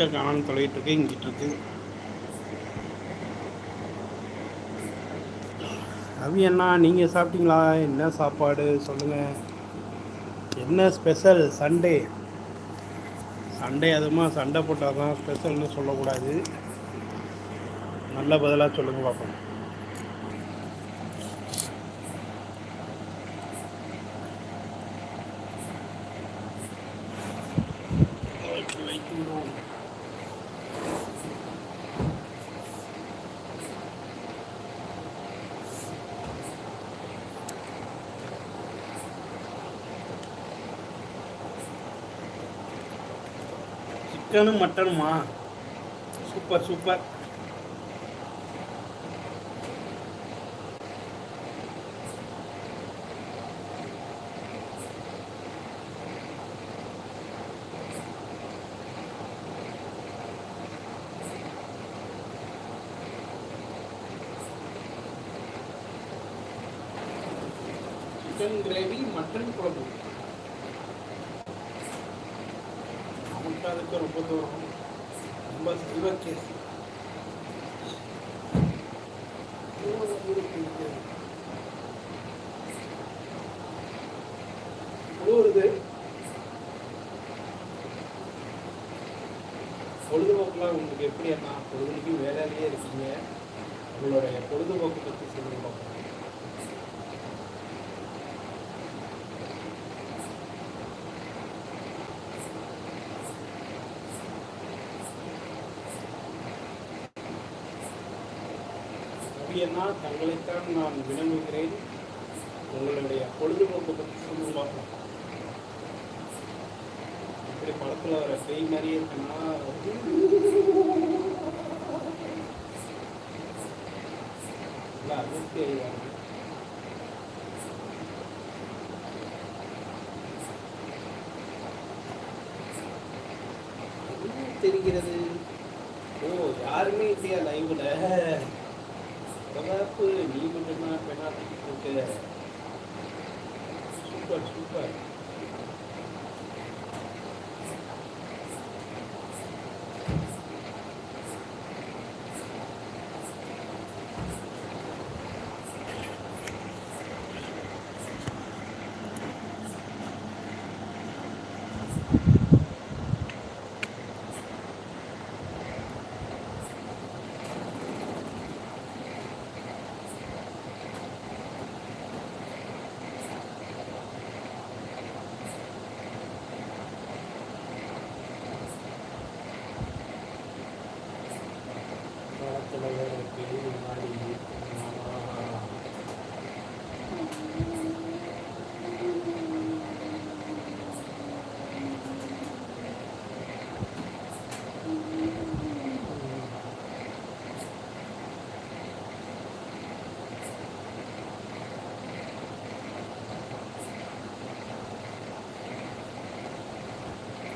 எங்கே காணான்னு தொலைகிட்டு இருக்கு இங்கிட்டு இருக்கு ரவி அண்ணா நீங்கள் சாப்பிட்டீங்களா? என்ன சாப்பாடு? சொல்லுங்கள் என்ன ஸ்பெஷல்? சண்டே. சண்டே அதுமா சண்டை போட்டால் தான் ஸ்பெஷல்னு சொல்லக்கூடாது. நல்ல பதிலாக சொல்லுங்கள் பார்ப்போம். சிக்கனும் மட்டனுமா? Super super. Chicken gravy mutton குழம்பு. நமக்கு ரொம்ப தூரம் ரொம்ப செல்வ பொழுதுபோக்குலாம் உங்களுக்கு எப்படி அண்ணா? பொழுதுனைக்கு வேலையிலேயே இருக்கீங்க. உங்களுடைய பொழுதுபோக்கு பற்றி சொல்லுங்க. பார்ப்போம். தங்களைத்தான் நான் வினவுகிறேன். உங்களுடைய பொழுதுபோக்கு பற்றி சொல்லுவாங்க இப்படி படத்தில் வர பேய் மாதிரி இருக்குன்னா நல்லா அதிர்ச்சி தெரிகிறது. ஓ யாருமே இல்லையா லைவ்ல? மட்டும்தான் பெண்ணாட்டிட்டு இருக்க சூப்பர் சூப்பர்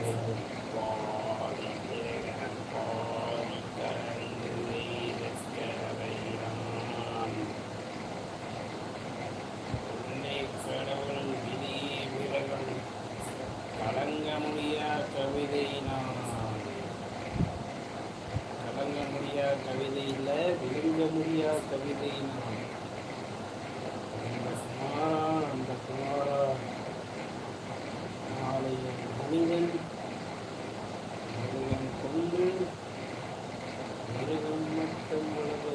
করব? Gracias.